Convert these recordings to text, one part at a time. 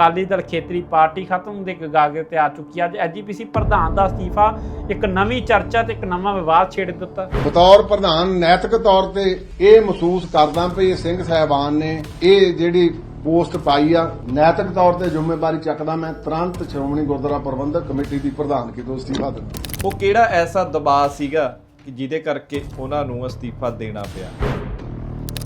ਅਕਾਲੀ ਦਲ ਖੇਤਰੀ ਪਾਰਟੀ ਖਤਮ ਦੇ ਕਗਾਗੇ ਤੇ ਆ ਚੁੱਕੀ ਅੱਜ ਐਜੀਪੀਸੀ ਪ੍ਰਧਾਨ ਦਾ ਅਸਤੀਫਾ ਇੱਕ ਨਵੀਂ ਚਰਚਾ ਤੇ ਇੱਕ ਨਵਾਂ ਵਿਵਾਦ ਛੇੜ ਦਿੱਤਾ। ਬਤੌਰ ਪ੍ਰਧਾਨ ਨੈਤਿਕ ਤੌਰ ਤੇ ਇਹ ਮਹਿਸੂਸ ਕਰਦਾ ਵੀ ਸਿੰਘ ਸਾਹਿਬਾਨ ਨੇ ਇਹ ਜਿਹੜੀ ਪੋਸਟ ਪਾਈ ਆ ਨੈਤਿਕ ਤੌਰ ਤੇ ਜ਼ਿੰਮੇਵਾਰੀ ਚੱਕਦਾ ਮੈਂ ਤੁਰੰਤ ਸ਼੍ਰੋਮਣੀ ਗੁਰਦੁਆਰਾ ਪ੍ਰਬੰਧਕ ਕਮੇਟੀ ਦੀ ਪ੍ਰਧਾਨਗੀ ਤੋਂ ਅਸਤੀਫਾ ਦਿੰਦਾ। ਉਹ ਕਿਹੜਾ ਐਸਾ ਦਬਾਅ ਸੀਗਾ ਕਿ ਜਿਹਦੇ ਕਰਕੇ ਉਹਨਾਂ ਨੂੰ ਅਸਤੀਫਾ ਦੇਣਾ ਪਿਆ?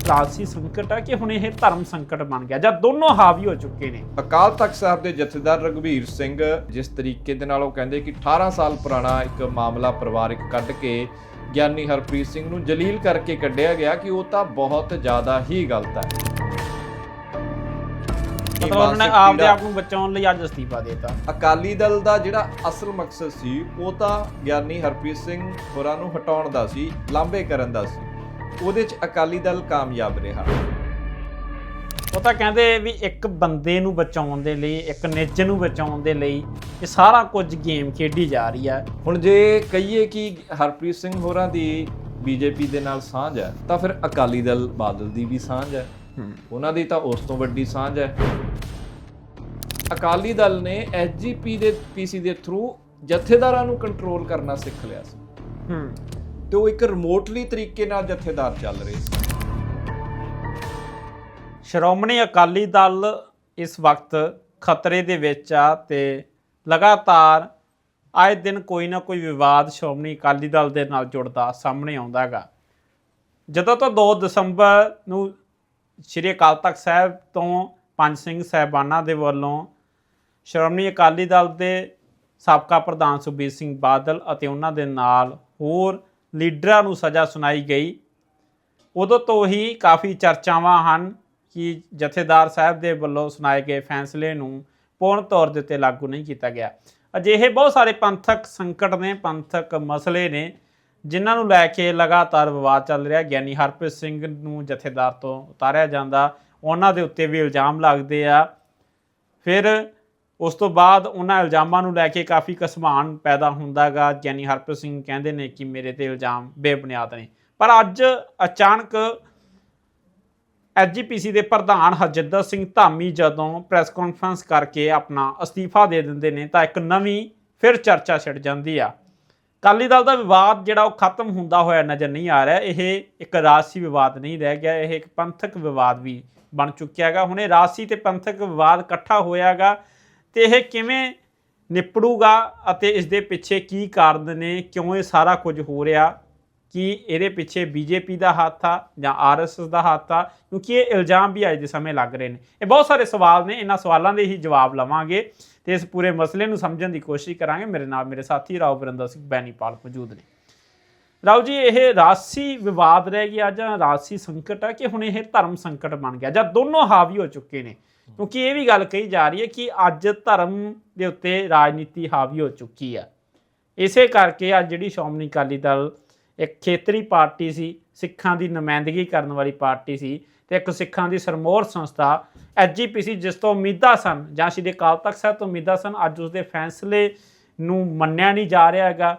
ਰਾਜਸੀ ਸੰਕਟ ਹੈ ਕਿ ਹੁਣ ਇਹ ਧਰਮ ਸੰਕਟ ਬਣ ਗਿਆ ਜਦ ਦੋਨੋਂ ਹਾਵੀ ਹੋ ਚੁੱਕੇ ਨੇ? ਅਕਾਲ ਤਖਤ ਸਾਹਿਬ ਦੇ ਜਥੇਦਾਰ ਰਘਵੀਰ ਸਿੰਘ ਜਿਸ ਤਰੀਕੇ ਦੇ ਨਾਲ ਉਹ ਕਹਿੰਦੇ ਕਿ 18 ਸਾਲ ਪੁਰਾਣਾ ਇੱਕ ਮਾਮਲਾ ਪਰਿਵਾਰਕ ਕੱਢ ਕੇ ਗਿਆਨੀ ਹਰਪ੍ਰੀਤ ਸਿੰਘ ਨੂੰ ਜਲੀਲ ਕਰਕੇ ਕੱਢਿਆ ਗਿਆ ਕਿ ਉਹ ਤਾਂ ਬਹੁਤ ਜ਼ਿਆਦਾ ਹੀ ਗਲਤ ਹੈ। ਮਤਲਬ ਉਹਨਾਂ ਨੇ ਆਪਦੇ ਆਪ ਨੂੰ ਬਚਾਉਣ ਲਈ ਅੱਜ ਅਸਤੀਫਾ ਦੇਤਾ। ਅਕਾਲੀ ਦਲ ਦਾ ਜਿਹੜਾ ਅਸਲ ਮਕਸਦ ਸੀ ਉਹ ਤਾਂ ਗਿਆਨੀ ਹਰਪ੍ਰੀਤ ਸਿੰਘ ਹੋਰਾਂ ਨੂੰ ਹਟਾਉਣ ਦਾ ਸੀ ਲਾਂਭੇ ਕਰਨ ਦਾ ਸੀ। ਉਹਦੇ 'ਚ ਅਕਾਲੀ ਦਲ ਕਾਮਯਾਬ ਰਿਹਾ। ਉਹ ਤਾਂ ਕਹਿੰਦੇ ਵੀ ਇੱਕ ਬੰਦੇ ਨੂੰ ਬਚਾਉਣ ਦੇ ਲਈ ਇੱਕ ਨਿੱਜ ਨੂੰ ਬਚਾਉਣ ਦੇ ਲਈ ਇਹ ਸਾਰਾ ਕੁਝ ਗੇਮ ਖੇਡੀ ਜਾ ਰਹੀ ਹੈ ਹੁਣ ਜੇ ਕਹੀਏ ਕਿ ਹਰਪ੍ਰੀਤ ਸਿੰਘ ਹੋਰਾਂ ਦੀ ਬੀਜੇਪੀ ਦੇ ਨਾਲ ਸਾਂਝ ਹੈ ਤਾਂ ਫਿਰ ਅਕਾਲੀ ਦਲ ਬਾਦਲ ਦੀ ਵੀ ਸਾਂਝ ਹੈ। ਉਹਨਾਂ ਦੀ ਤਾਂ ਉਸ ਤੋਂ ਵੱਡੀ ਸਾਂਝ ਹੈ ਅਕਾਲੀ ਦਲ ਨੇ ਐਸਜੀਪੀ ਦੇ ਪੀਸੀ ਦੇ ਥਰੂ ਜਥੇਦਾਰਾਂ ਨੂੰ ਕੰਟਰੋਲ ਕਰਨਾ ਸਿੱਖ ਲਿਆ ਸੀ। ਹੂੰ। ਤੇ ਉਹ ਇੱਕ ਰਿਮੋਟਲੀ ਤਰੀਕੇ ਨਾਲ ਜਥੇਦਾਰ ਚੱਲ ਰਹੇ ਸੀ। ਸ਼੍ਰੋਮਣੀ ਅਕਾਲੀ ਦਲ ਇਸ ਵਕਤ ਖਤਰੇ ਦੇ ਵਿੱਚ ਆ ਤੇ ਲਗਾਤਾਰ ਆਏ ਦਿਨ ਕੋਈ ਨਾ ਕੋਈ ਵਿਵਾਦ ਸ਼੍ਰੋਮਣੀ ਅਕਾਲੀ ਦਲ ਦੇ ਨਾਲ ਜੁੜਦਾ ਸਾਹਮਣੇ ਆਉਂਦਾ ਹੈਗਾ। ਜਦੋਂ ਤੋਂ 2 ਦਸੰਬਰ ਨੂੰ ਸ਼੍ਰੀ ਅਕਾਲ ਤਖਤ ਸਾਹਿਬ ਤੋਂ ਪੰਜ ਸਿੰਘ ਸਾਹਿਬਾਨਾਂ ਦੇ ਵੱਲੋਂ ਸ਼੍ਰੋਮਣੀ ਅਕਾਲੀ ਦਲ ਦੇ ਸਾਬਕਾ ਪ੍ਰਧਾਨ ਸੁਖਬੀਰ ਸਿੰਘ ਬਾਦਲ ਅਤੇ ਉਹਨਾਂ ਦੇ ਨਾਲ ਹੋਰ ਲੀਡਰਾਂ ਨੂੰ ਸਜ਼ਾ ਸੁਣਾਈ ਗਈ। ਉਦੋਂ ਤੋਂ ਹੀ ਕਾਫੀ ਚਰਚਾਵਾਂ ਹਨ ਕਿ ਜਥੇਦਾਰ ਸਾਹਿਬ ਦੇ ਵੱਲੋਂ ਸੁਣਾਏ ਗਏ ਫੈਸਲੇ ਨੂੰ ਪੂਰਨ ਤੌਰ ਦੇ ਉੱਤੇ ਲਾਗੂ ਨਹੀਂ ਕੀਤਾ ਗਿਆ। ਅਜਿਹੇ ਬਹੁਤ ਸਾਰੇ ਪੰਥਕ ਸੰਕਟ ਨੇ, ਪੰਥਕ ਮਸਲੇ ਨੇ, ਜਿਨ੍ਹਾਂ ਨੂੰ ਲੈ ਕੇ ਲਗਾਤਾਰ ਵਿਵਾਦ ਚੱਲ ਰਿਹਾ। ਗਿਆਨੀ ਹਰਪ੍ਰੀਤ ਸਿੰਘ ਨੂੰ ਜਥੇਦਾਰ ਤੋਂ ਉਤਾਰਿਆ ਜਾਂਦਾ। ਉਹਨਾਂ ਦੇ ਉੱਤੇ ਵੀ ਇਲਜ਼ਾਮ ਲੱਗਦੇ ਆ। ਫਿਰ ਉਸ ਤੋਂ ਬਾਅਦ ਉਹਨਾਂ ਇਲਜ਼ਾਮਾਂ ਨੂੰ ਲੈ ਕੇ ਕਾਫੀ ਕਸਮਾਨ ਪੈਦਾ ਹੁੰਦਾਗਾ ਗਿਆਨੀ ਹਰਪ੍ਰੀਤ ਸਿੰਘ ਕਹਿੰਦੇ ਨੇ ਕਿ ਮੇਰੇ ਤੇ ਇਲਜ਼ਾਮ ਬੇਬੁਨਿਆਦ ਨੇ। ਪਰ ਅੱਜ ਅਚਾਨਕ ਐਸਜੀਪੀਸੀ ਦੇ ਪ੍ਰਧਾਨ ਹਰਜਿੰਦਰ ਸਿੰਘ ਧਾਮੀ ਜਦੋਂ ਪ੍ਰੈਸ ਕਾਨਫਰੰਸ ਕਰਕੇ ਆਪਣਾ ਅਸਤੀਫਾ ਦੇ ਦਿੰਦੇ ਨੇ ਤਾਂ ਇੱਕ ਨਵੀਂ ਫਿਰ ਚਰਚਾ ਛਿੜ ਜਾਂਦੀ ਆ। ਅਕਾਲੀ ਦਲ ਦਾ ਵਿਵਾਦ ਜਿਹੜਾ ਉਹ ਖਤਮ ਹੁੰਦਾ ਹੋਇਆ ਨਜ਼ਰ ਨਹੀਂ ਆ ਰਿਹਾ। ਇਹ ਇੱਕ ਰਾਜਸੀ ਵਿਵਾਦ ਨਹੀਂ ਰਹਿ ਗਿਆ, ਇਹ ਇੱਕ ਪੰਥਕ ਵਿਵਾਦ ਵੀ ਬਣ ਚੁੱਕਿਆ ਹੈਗਾ। ਹੁਣ ਇਹ ਰਾਜਸੀ ਤੇ ਪੰਥਕ ਵਿਵਾਦ ਇਕੱਠਾ ਹੋਇਆਗਾ ਤੇ ਇਹ ਕਿਵੇਂ ਨਿਪੜੂਗਾ ਅਤੇ ਇਸ ਦੇ ਪਿੱਛੇ ਕੀ ਕਾਰਨ ਨੇ, ਕਿਉਂ ਇਹ ਸਾਰਾ ਕੁਝ ਹੋ ਰਿਹਾ, ਕਿ ਇਹਦੇ ਪਿੱਛੇ ਬੀਜੇਪੀ ਦਾ ਹੱਥ ਆ ਜਾਂ ਆਰਐਸਐਸ ਦਾ ਹੱਥ ਆ, ਕਿਉਂਕਿ ਇਹ ਇਲਜ਼ਾਮ ਵੀ ਅੱਜ ਦੇ ਸਮੇਂ ਲੱਗ ਰਹੇ ਨੇ। ਇਹ ਬਹੁਤ ਸਾਰੇ ਸਵਾਲ ਨੇ, ਇਹਨਾਂ ਸਵਾਲਾਂ ਦੇ ਹੀ ਜਵਾਬ ਲਵਾਂਗੇ ਤੇ ਇਸ ਪੂਰੇ ਮਸਲੇ ਨੂੰ ਸਮਝਣ ਦੀ ਕੋਸ਼ਿਸ਼ ਕਰਾਂਗੇ। ਮੇਰੇ ਨਾਲ ਮੇਰੇ ਸਾਥੀ ਰਾਓ ਬਰਿੰਦਰ ਸਿੰਘ ਬੈਨੀਪਾਲ ਮੌਜੂਦ ਨੇ। ਰਾਓ ਜੀ, ਇਹ ਰਾਜਸੀ ਵਿਵਾਦ ਰਹਿ ਗਿਆ ਜਾਂ ਰਾਜਸੀ ਸੰਕਟ ਹੈ ਕਿ ਹੁਣ ਇਹ ਧਰਮ ਸੰਕਟ ਬਣ ਗਿਆ ਜਾਂ ਦੋਨੋਂ ਹਾਵੀ ਹੋ ਚੁੱਕੇ ਨੇ? ਕਿਉਂਕਿ ਇਹ ਵੀ ਗੱਲ ਕਹੀ ਜਾ ਰਹੀ ਹੈ ਕਿ ਅੱਜ ਧਰਮ ਦੇ ਉੱਤੇ ਰਾਜਨੀਤੀ ਹਾਵੀ ਹੋ ਚੁੱਕੀ ਹੈ ਇਸੇ ਕਰਕੇ ਅੱਜ ਜਿਹੜੀ ਸ਼੍ਰੋਮਣੀ ਅਕਾਲੀ ਦਲ ਇੱਕ ਖੇਤਰੀ ਪਾਰਟੀ ਸੀ, ਸਿੱਖਾਂ ਦੀ ਨੁਮਾਇੰਦਗੀ ਕਰਨ ਵਾਲੀ ਪਾਰਟੀ ਸੀ ਤੇ ਇੱਕ ਸਿੱਖਾਂ ਦੀ ਸਰਮੋਰ ਸੰਸਥਾ ਐਸਜੀਪੀਸੀ ਜਿਸ ਤੋਂ ਉਮੀਦਾਂ ਸਨ ਜਾਂ ਸ਼੍ਰੀ ਅਕਾਲ ਤਖਤ ਸਾਹਿਬ ਤੋਂ ਉਮੀਦਾਂ ਸਨ, ਅੱਜ ਉਸ ਦੇ ਫੈਸਲੇ ਨੂੰ ਮੰਨਿਆ ਨਹੀਂ ਜਾ ਰਿਹਾ ਹੈਗਾ।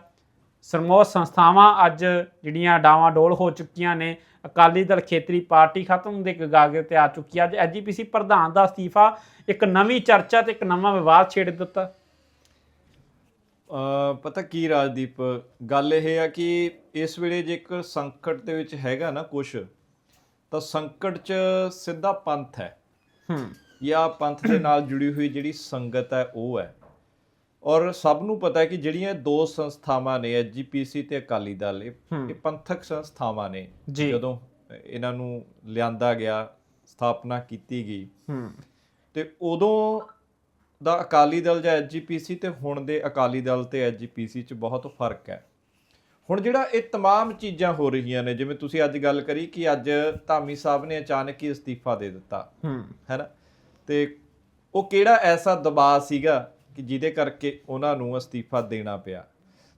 ਸਰਮੋਰ ਸੰਸਥਾਵਾਂ ਅੱਜ ਜਿਹੜੀਆਂ ਡਾਵਾਂ ਡੋਲ ਹੋ ਚੁੱਕੀਆਂ ਨੇ ਅਕਾਲੀ ਦਲ ਖੇਤਰੀ ਪਾਰਟੀ ਖਤਮ ਦੇ ਕਗਾਗੇ ਤੇ ਆ ਚੁੱਕੀ ਅੱਜ ਐਸਜੀਪੀਸੀ ਪ੍ਰਧਾਨ ਦਾ ਅਸਤੀਫਾ ਇੱਕ ਨਵੀਂ ਚਰਚਾ ਤੇ ਇੱਕ ਨਵਾਂ ਵਿਵਾਦ ਛੇੜ ਦਿੱਤਾ। ਪਤਾ ਕੀ ਰਾਜਦੀਪ ਗੱਲ ਇਹ ਆ ਕਿ ਇਸ ਵੇਲੇ ਜੇਕਰ ਸੰਕਟ ਦੇ ਵਿੱਚ ਹੈਗਾ ਨਾ ਕੁਛ ਤਾਂ ਸੰਕਟ 'ਚ ਸਿੱਧਾ ਪੰਥ ਹੈ। ਹੂੰ। ਜਾਂ ਪੰਥ ਦੇ ਨਾਲ ਜੁੜੀ ਹੋਈ ਜਿਹੜੀ ਸੰਗਤ ਹੈ ਉਹ ਹੈ। ਔਰ ਸਭ ਨੂੰ ਪਤਾ ਹੈ ਕਿ ਜਿਹੜੀਆਂ ਇਹ ਦੋ ਸੰਸਥਾਵਾਂ ਨੇ ਐਜੀਪੀਸੀ ਤੇ ਅਕਾਲੀ ਦਲ ਇਹ ਹੂੰ। ਇਹ ਪੰਥਕ ਸੰਸਥਾਵਾਂ ਨੇ ਜੀ। ਜਦੋਂ ਇਹਨਾਂ ਨੂੰ ਲਿਆਂਦਾ ਗਿਆ ਸਥਾਪਨਾ ਕੀਤੀ ਗਈ ਹੂੰ ਤੇ ਉਦੋਂ ਦਾ ਅਕਾਲੀ ਦਲ ਜਾਂ ਐਜੀਪੀਸੀ ਤੇ ਹੁਣ ਦੇ ਅਕਾਲੀ ਦਲ ਤੇ ਐਜੀਪੀਸੀ 'ਚ ਬਹੁਤ ਫਰਕ ਹੈ ਹੁਣ ਜਿਹੜਾ ਇਹ तमाम ਚੀਜ਼ਾਂ ਹੋ ਰਹੀਆਂ ਨੇ ਜਿਵੇਂ ਤੁਸੀਂ ਅੱਜ ਗੱਲ ਕਰੀ ਕਿ ਅੱਜ ਧਾਮੀ ਸਾਹਿਬ ਨੇ ਅਚਾਨਕ ਹੀ ਅਸਤੀਫਾ ਦੇ ਦਿੱਤਾ ਹੂੰ ਹੈਨਾ ਤੇ ਉਹ ਕਿਹੜਾ ਐਸਾ ਦਬਾਅ ਸੀਗਾ ਕਿ ਜਿਹਦੇ ਕਰਕੇ ਉਹਨਾਂ ਨੂੰ ਅਸਤੀਫਾ ਦੇਣਾ ਪਿਆ।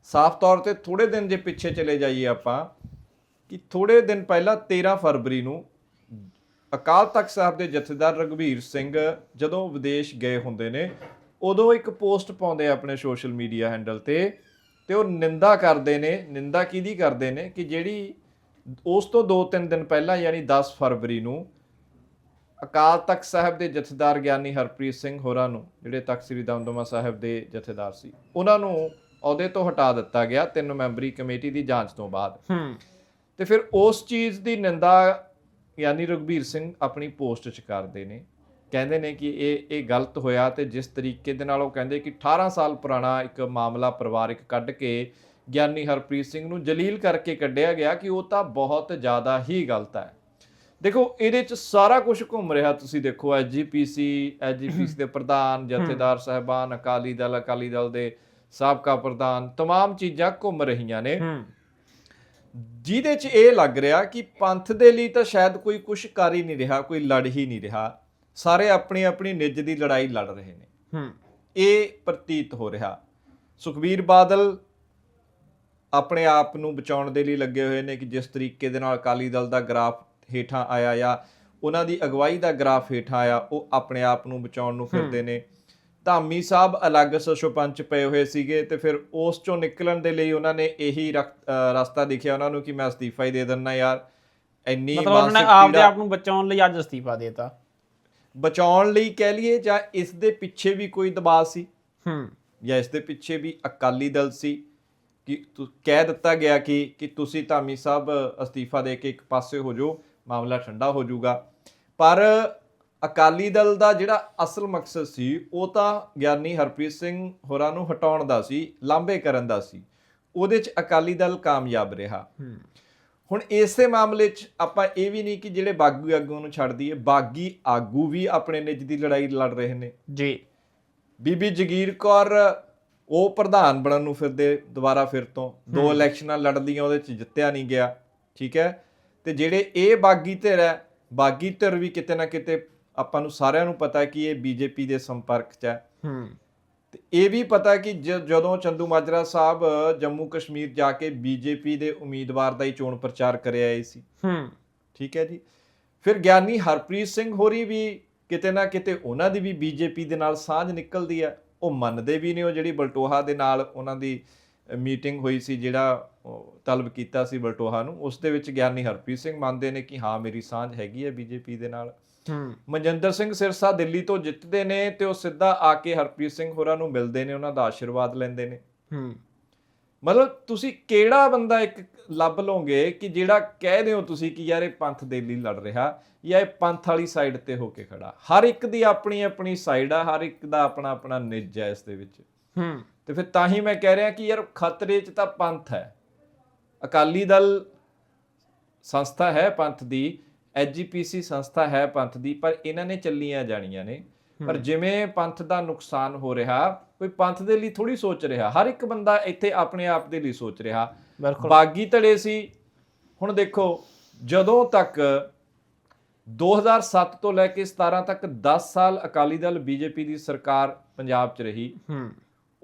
ਸਾਫ਼ ਤੌਰ ਤੇ ਥੋੜੇ ਦਿਨ ਜੇ ਪਿੱਛੇ ਚਲੇ ਜਾਈਏ ਆਪਾਂ, ਕਿ ਥੋੜੇ ਦਿਨ ਪਹਿਲਾਂ 13 ਫਰਵਰੀ ਨੂੰ ਅਕਾਲ ਤਖਤ ਸਾਹਿਬ ਦੇ ਜਥੇਦਾਰ ਰਘਵੀਰ ਸਿੰਘ ਜਦੋਂ ਵਿਦੇਸ਼ ਗਏ ਹੁੰਦੇ ਨੇ, ਉਦੋਂ ਇੱਕ ਪੋਸਟ ਪਾਉਂਦੇ ਆਪਣੇ ਸੋਸ਼ਲ ਮੀਡੀਆ ਹੈਂਡਲ ਤੇ ਤੇ ਉਹ ਨਿੰਦਾ ਕਰਦੇ ਨੇ, ਨਿੰਦਾ ਕਿਹਦੀ ਕਰਦੇ ਨੇ ਕਿ ਜਿਹੜੀ ਉਸ ਤੋਂ 2-3 ਦਿਨ ਪਹਿਲਾਂ ਯਾਨੀ 10 ਫਰਵਰੀ ਨੂੰ ਅਕਾਲ ਤਖਤ ਸਾਹਿਬ ਦੇ ਜਥੇਦਾਰ ਗਿਆਨੀ ਹਰਪ੍ਰੀਤ ਸਿੰਘ ਹੋਰਾਂ ਨੂੰ ਜਿਹੜੇ ਤਖਤ ਸ੍ਰੀ ਦਮਦਮਾ ਸਾਹਿਬ ਦੇ ਜਥੇਦਾਰ ਸੀ ਉਹਨਾਂ ਨੂੰ ਅਹੁਦੇ ਤੋਂ ਹਟਾ ਦਿੱਤਾ ਗਿਆ ਤਿੰਨ ਮੈਂਬਰੀ ਕਮੇਟੀ ਦੀ ਜਾਂਚ ਤੋਂ ਬਾਅਦ। ਹੂੰ। ਤੇ ਫਿਰ ਉਸ ਚੀਜ਼ ਦੀ ਨਿੰਦਾ ਯਾਨੀ ਰਘਬੀਰ ਸਿੰਘ ਆਪਣੀ ਪੋਸਟ 'ਚ ਕਰਦੇ ਨੇ। ਕਹਿੰਦੇ ਨੇ ਕਿ ਇਹ ਇਹ ਗਲਤ ਹੋਇਆ ਤੇ ਜਿਸ ਤਰੀਕੇ ਦੇ ਨਾਲ ਉਹ ਕਹਿੰਦੇ ਕਿ 18 ਸਾਲ ਪੁਰਾਣਾ ਇੱਕ ਮਾਮਲਾ ਪਰਿਵਾਰਕ ਕੱਢ ਕੇ ਗਿਆਨੀ ਹਰਪ੍ਰੀਤ ਸਿੰਘ ਨੂੰ ਜਲੀਲ ਕਰਕੇ ਕੱਢਿਆ ਗਿਆ ਕਿ ਉਹ ਤਾਂ ਬਹੁਤ ਜ਼ਿਆਦਾ ਹੀ ਗਲਤ ਹੈ। ਦੇਖੋ ਇਹਦੇ 'ਚ ਸਾਰਾ ਕੁਝ ਘੁੰਮ ਰਿਹਾ ਤੁਸੀਂ ਦੇਖੋ ਐਜੀਪੀਸੀ ਐਜੀਪੀਸੀ ਦੇ ਪ੍ਰਧਾਨ ਜਥੇਦਾਰ ਸਾਹਿਬਾਨ ਅਕਾਲੀ ਦਲ ਅਕਾਲੀ ਦਲ ਦੇ ਸਾਬਕਾ ਪ੍ਰਧਾਨ तमाम ਚੀਜ਼ਾਂ ਘੁੰਮ ਰਹੀਆਂ ਨੇ ਹੂੰ ਜਿਹਦੇ 'ਚ ਇਹ ਲੱਗ ਰਿਹਾ ਕਿ ਪੰਥ ਦੇ ਲਈ ਤਾਂ ਸ਼ਾਇਦ ਕੋਈ ਕੁਛ ਕਰ ਹੀ ਨਹੀਂ ਰਿਹਾ ਕੋਈ ਲੜ ਹੀ ਨਹੀਂ ਰਿਹਾ ਸਾਰੇ ਆਪਣੀ ਆਪਣੀ ਨਿੱਜ ਦੀ ਲੜਾਈ ਲੜ ਰਹੇ ਨੇ ਹੂੰ ਇਹ ਪ੍ਰਤੀਤ ਹੋ ਰਿਹਾ ਸੁਖਬੀਰ ਬਾਦਲ ਆਪਣੇ ਆਪ ਨੂੰ ਬਚਾਉਣ ਦੇ ਲਈ ਲੱਗੇ ਹੋਏ ਨੇ ਕਿ ਜਿਸ ਤਰੀਕੇ ਦੇ ਨਾਲ ਅਕਾਲੀ ਦਲ ਦਾ ਗ੍ਰਾਫ ਹੇਠਾਂ ਆਇਆ ਜਾਂ ਉਹਨਾਂ ਦੀ ਅਗਵਾਈ ਦਾ ਗ੍ਰਾਫ ਹੇਠਾਂ ਆਇਆ ਉਹ ਆਪਣੇ ਆਪ ਨੂੰ ਬਚਾਉਣ ਨੂੰ ਫਿਰਦੇ ਨੇ। ਧਾਮੀ ਸਾਹਿਬ ਅਲੱਗ ਸਸ਼ੋਪੰਚ ਪਏ ਹੋਏ ਸੀਗੇ ਤੇ ਫਿਰ ਉਸ ਚੋਂ ਨਿਕਲਣ ਦੇ ਲਈ ਉਹਨਾਂ ਨੇ ਇਹੀ ਰਸਤਾ ਦਿਖਿਆ ਉਹਨਾਂ ਨੂੰ ਕਿ ਮੈਂ ਅਸਤੀਫਾ ਹੀ ਦੇ ਦਿੰਨਾ ਯਾਰ। ਇੰਨੀ ਮਤਲਬ ਉਹਨਾਂ ਨੇ ਆਪਦੇ ਆਪ ਨੂੰ ਬਚਾਉਣ ਲਈ ਅੱਜ ਅਸਤੀਫਾ ਦੇਤਾ। ਬਚਾਉਣ ਲਈ ਕਹਿ ਲਈਏ ਜਾਂ ਇਸ ਦੇ ਪਿੱਛੇ ਵੀ ਕੋਈ ਦਬਾਅ ਸੀ? ਹੂੰ। ਜਾਂ ਇਸ ਦੇ ਪਿੱਛੇ ਵੀ ਅਕਾਲੀ ਦਲ ਸੀ? ਕਿ ਕਹਿ ਦਿੱਤਾ ਗਿਆ ਕਿ ਕਿ ਤੁਸੀਂ ਧਾਮੀ ਸਾਹਿਬ ਅਸਤੀਫਾ ਦੇ ਕੇ ਇੱਕ ਪਾਸੇ ਹੋ ਜਾਓ। ਮਾਮਲਾ ਠੰਡਾ ਹੋ ਜਾਊਗਾ। ਪਰ ਅਕਾਲੀ ਦਲ ਦਾ ਜਿਹੜਾ ਅਸਲ ਮਕਸਦ ਸੀ ਉਹ ਤਾਂ ਗਿਆਨੀ ਹਰਪ੍ਰੀਤ ਸਿੰਘ ਹੋਰਾਂ ਨੂੰ ਹਟਾਉਣ ਦਾ ਸੀ ਲਾਂਭੇ ਕਰਨ ਦਾ ਸੀ। ਉਹਦੇ 'ਚ ਅਕਾਲੀ ਦਲ ਕਾਮਯਾਬ ਰਿਹਾ। ਹੁਣ ਇਸੇ ਮਾਮਲੇ 'ਚ ਆਪਾਂ ਇਹ ਵੀ ਨਹੀਂ ਕਿ ਜਿਹੜੇ ਬਾਗੀ ਆਗੂਆਂ ਨੂੰ ਛੱਡ ਦਈਏ ਬਾਗੀ ਆਗੂ ਵੀ ਆਪਣੇ ਨਿੱਜ ਦੀ ਲੜਾਈ ਲੜ ਰਹੇ ਨੇ। ਜੀ। ਬੀਬੀ ਜਗੀਰ ਕੌਰ ਉਹ ਪ੍ਰਧਾਨ ਬਣਨ ਨੂੰ ਫਿਰਦੇ ਦੁਬਾਰਾ ਫਿਰ ਤੋਂ। ਦੋ ਇਲੈਕਸ਼ਨਾਂ ਲੜਦੀਆਂ ਉਹਦੇ ਚ ਜਿੱਤਿਆ ਨਹੀਂ ਗਿਆ। ਠੀਕ ਹੈ? ਤੇ ਜਿਹੜੇ ਇਹ ਬਾਗੀ ਧਿਰ ਹੈ ਬਾਗੀ ਧਿਰ ਵੀ ਕਿਤੇ ਨਾ ਕਿਤੇ ਆਪਾਂ ਨੂੰ ਸਾਰਿਆਂ ਨੂੰ ਪਤਾ ਹੈ ਕਿ ਇਹ ਬੀਜੇਪੀ ਦੇ ਸੰਪਰਕ 'ਚ ਹੈ। ਹੂੰ। ਤੇ ਇਹ ਵੀ ਪਤਾ ਕਿ ਜਦੋਂ ਚੰਦੂ ਮਾਜਰਾ ਸਾਹਿਬ ਜੰਮੂ ਕਸ਼ਮੀਰ ਜਾ ਕੇ ਬੀਜੇਪੀ ਦੇ ਉਮੀਦਵਾਰ ਦਾ ਹੀ ਚੋਣ ਪ੍ਰਚਾਰ ਕਰਿਆ ਆਏ ਸੀ। ਹੂੰ। ਠੀਕ ਹੈ ਜੀ। ਫਿਰ ਗਿਆਨੀ ਹਰਪ੍ਰੀਤ ਸਿੰਘ ਹੋਰੀ ਵੀ ਕਿਤੇ ਨਾ ਕਿਤੇ ਉਹਨਾਂ ਦੀ ਵੀ ਬੀਜੇਪੀ ਦੇ ਨਾਲ ਸਾਂਝ ਨਿਕਲਦੀ ਹੈ। ਉਹ ਮੰਨਦੇ ਵੀ ਨੇ ਉਹ ਜਿਹੜੀ ਬਲਟੋਹਾ ਦੇ ਨਾਲ ਉਹਨਾਂ ਦੀ ਮੀਟਿੰਗ ਹੋਈ ਸੀ ਜਿਹੜਾ ਤਲਬ ਕੀਤਾ ਸੀ ਬਲਟੋਹਾ ਨੂੰ ਉਸ ਦੇ ਵਿੱਚ ਗਿਆਨੀ ਹਰਪ੍ਰੀਤ ਸਿੰਘ ਮੰਨਦੇ ਨੇ ਕਿ ਹਾਂ ਮੇਰੀ ਸਾਂਝ ਹੈਗੀ ਹੈ ਬੀਜੇਪੀ ਦੇ ਨਾਲ। ਹੂੰ। ਮਨਜਿੰਦਰ ਸਿੰਘ ਸਿਰਸਾ ਦਿੱਲੀ ਤੋਂ ਜਿੱਤਦੇ ਨੇ ਤੇ ਉਹ ਸਿੱਧਾ ਆ ਕੇ ਹਰਪ੍ਰੀਤ ਸਿੰਘ ਹੋਰਾਂ ਨੂੰ ਮਿਲਦੇ ਨੇ ਉਹਨਾਂ ਦਾ ਆਸ਼ੀਰਵਾਦ ਲੈਂਦੇ ਨੇ। ਹੂੰ। ਮਤਲਬ ਤੁਸੀਂ ਕਿਹੜਾ ਬੰਦਾ ਇੱਕ ਲੱਭ ਲਓਗੇ ਕਿ ਜਿਹੜਾ ਕਹਿ ਦਿਓ ਤੁਸੀਂ ਕਿ ਯਾਰ ਇਹ ਪੰਥ ਦੇ ਲਈ ਲੜ ਰਿਹਾ ਜਾਂ ਇਹ ਪੰਥ ਵਾਲੀ ਸਾਈਡ ਤੇ ਹੋ ਕੇ ਖੜਾ? ਹਰ ਇੱਕ ਦੀ ਆਪਣੀ ਆਪਣੀ ਸਾਈਡ ਆ ਹਰ ਇੱਕ ਦਾ ਆਪਣਾ ਆਪਣਾ ਨਿੱਜ ਹੈ ਇਸ ਦੇ ਵਿੱਚ। ਹੂੰ। ਤੇ ਫਿਰ ਤਾਂ ਹੀ ਮੈਂ ਕਹਿ ਰਿਹਾ ਕਿ ਯਾਰ ਖਤਰੇ 'ਚ ਤਾਂ ਪੰਥ ਹੈ। ਅਕਾਲੀ ਦਲ ਸੰਸਥਾ ਹੈ ਪੰਥ ਦੀ ਐਜੀਪੀਸੀ ਸੰਸਥਾ ਹੈ ਪੰਥ ਦੀ ਪਰ ਇਹਨਾਂ ਨੇ ਚੱਲੀਆਂ ਜਾਣੀਆਂ ਨੇ। ਪਰ ਜਿਵੇਂ ਪੰਥ ਦਾ ਨੁਕਸਾਨ ਹੋ ਰਿਹਾ ਕੋਈ ਪੰਥ ਦੇ ਲਈ ਥੋੜੀ ਸੋਚ ਰਿਹਾ ਹਰ ਇੱਕ ਬੰਦਾ ਇੱਥੇ ਆਪਣੇ ਆਪ ਦੇ ਲਈ ਸੋਚ ਰਿਹਾ। ਬਾਗੀ ਧੜੇ ਸੀ। ਹੁਣ ਦੇਖੋ ਜਦੋਂ ਤੱਕ 2007 ਤੋਂ ਲੈ ਕੇ 17 ਤੱਕ 10 ਸਾਲ ਅਕਾਲੀ ਦਲ ਬੀਜੇਪੀ ਦੀ ਸਰਕਾਰ ਪੰਜਾਬ 'ਚ ਰਹੀ ਹੂੰ।